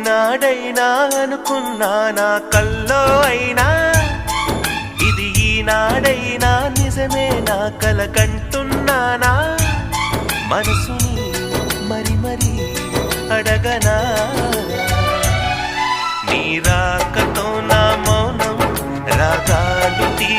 ఈనాడైనా అనుకున్నా నా కల్లో అయినా. ఇది ఈనాడైనా నిజమే నా కల కంటున్నానా? మనసుని మరి మరి అడగనా? నీ రాకతో నా మౌనం రాగాలు తీ